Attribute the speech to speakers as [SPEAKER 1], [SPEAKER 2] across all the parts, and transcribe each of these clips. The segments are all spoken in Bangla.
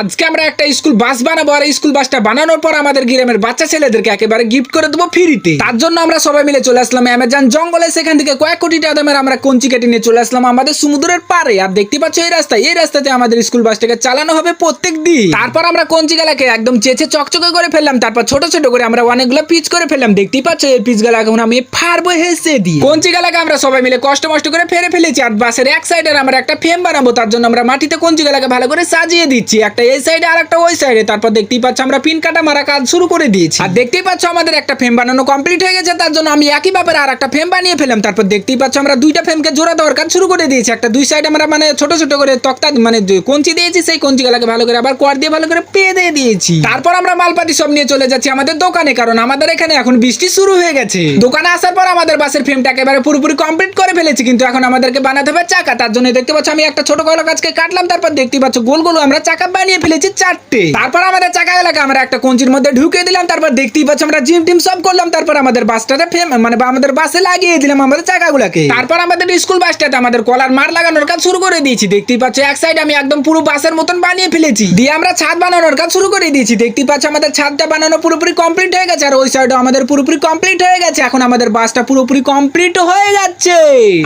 [SPEAKER 1] আজকে আমরা একটা স্কুল বাস বানাবো, আর স্কুল বাসটা বানানোর পর আমাদের গ্রামের বাচ্চা ছেলেদেরকে একেবারে গিফট করে দেবো ফ্রিতে তার জন্য আমরা সবাই মিলে চলে আসলাম অ্যামাজন জঙ্গলে। সেখান থেকে কয়েক কোটি টাকা দামের আমরা কঞ্চি কেটে নিয়ে চলে আসলাম আমাদের সমুদ্রের পারে আর দেখতে পাচ্ছ এই রাস্তায়, এই রাস্তাতে আমাদের স্কুল বাসটাকে চালানো হবে প্রত্যেক দিন তারপর আমরা কঞ্চি গেলাকে একদম চেঁচে চকচকে করে ফেললাম। তারপর ছোট ছোট করে আমরা অনেকগুলো পিচ করে ফেললাম। দেখতেই পাচ্ছ এই পিচ গালা এখন আমি ফারবো হেসে দিই কঞ্চি গেলাকে আমরা সবাই মিলে কষ্ট মষ্ট করে ফেরে ফেলেছি। আর বাসের এক সাইডে আমরা একটা ফ্রেম বানাবো। তার জন্য আমরা মাটিতে কঞ্চি গেলাকে ভালো করে সাজিয়ে দিচ্ছি। একটা এই সাইডে আর একটা ওই সাইডে তারপর দেখতেই পাচ্ছ আমরা পিন কাটা মারা কাজ শুরু করে দিয়েছি। আর দেখতেই পাচ্ছ আমাদের একটা ফ্রেম বানানো কমপ্লিট হয়ে গেছে, তার জন্য আমি একই ভাবে আর একটা ফ্রেম বানিয়ে ফেলাম তারপর দেখতেই পাচ্ছ আমরা দুইটা ফ্রেমকে জোড়া দেওয়ার কাজ শুরু করে দিয়েছি। একটা দুই সাইড আমরা মানে ছোট ছোট করে তক্তা মানে কঞ্চি দিয়েছি, সেই কঞ্চি গালাকে ভালো করে আবার কোয়ার দিয়ে ভালো করে পেয়ে দিয়ে দিয়েছি। তারপর আমরা মালপাতি সব নিয়ে চলে যাচ্ছি আমাদের দোকানে, কারণ আমাদের এখানে এখন বৃষ্টি শুরু হয়ে গেছে। দোকানে আসার পর আমাদের বাসের ফ্রেমটা একেবারে পুরোপুরি কমপ্লিট করে ফেলেছি, কিন্তু এখন আমাদেরকে বানাতে হবে চাকা। তার জন্য দেখতে পাচ্ছ আমি একটা ছোট কলা গাছকে কাটলাম, তারপর দেখতে পাচ্ছ গোল গোল আমরা চাকা বানিয়ে ফেলেছি চারটে। তারপর আমাদের চাকা এলাকা, আমরা একটা কঞ্চির মধ্যে ঢুকে দিলাম, তারপর দেখতেই পাচ্ছ আমরা জিম টিম সব করলাম, তারপর আমাদের বাসটাতে ফেম মানে আমাদের বাসে লাগিয়ে দিলাম আমাদের চাকাগুলোকে। তারপর আমাদের স্কুল বাসটাতে আমাদের কলার মার লাগানোর কাজ শুরু করে দিয়েছি, দেখতেই পাচ্ছ এক সাইড আমি একদম পুরো বাসের মতন বানিয়ে ফেলেছি। দিয়ে আমরা ছাদ বানানোর কাজ শুরু করে দিয়েছি, দেখতেই পাচ্ছ আমাদের ছাদটা বানানো পুরোপুরি কমপ্লিট হয়ে গেছে, আর ওই সাইডও আমাদের পুরোপুরি কমপ্লিট হয়ে গেছে, এখন আমাদের বাসটা পুরোপুরি কমপ্লিট হয়ে যাচ্ছে।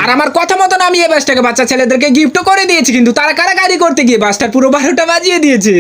[SPEAKER 1] আর আমার কথা মতন আমি এই বাসটাকে বাচ্চা ছেলেদেরকে গিফটও করে দিয়েছি, কিন্তু তারা কারাকারি করতে গিয়ে বাসটার পুরো বারোটা বাজিয়ে দিয়েছে।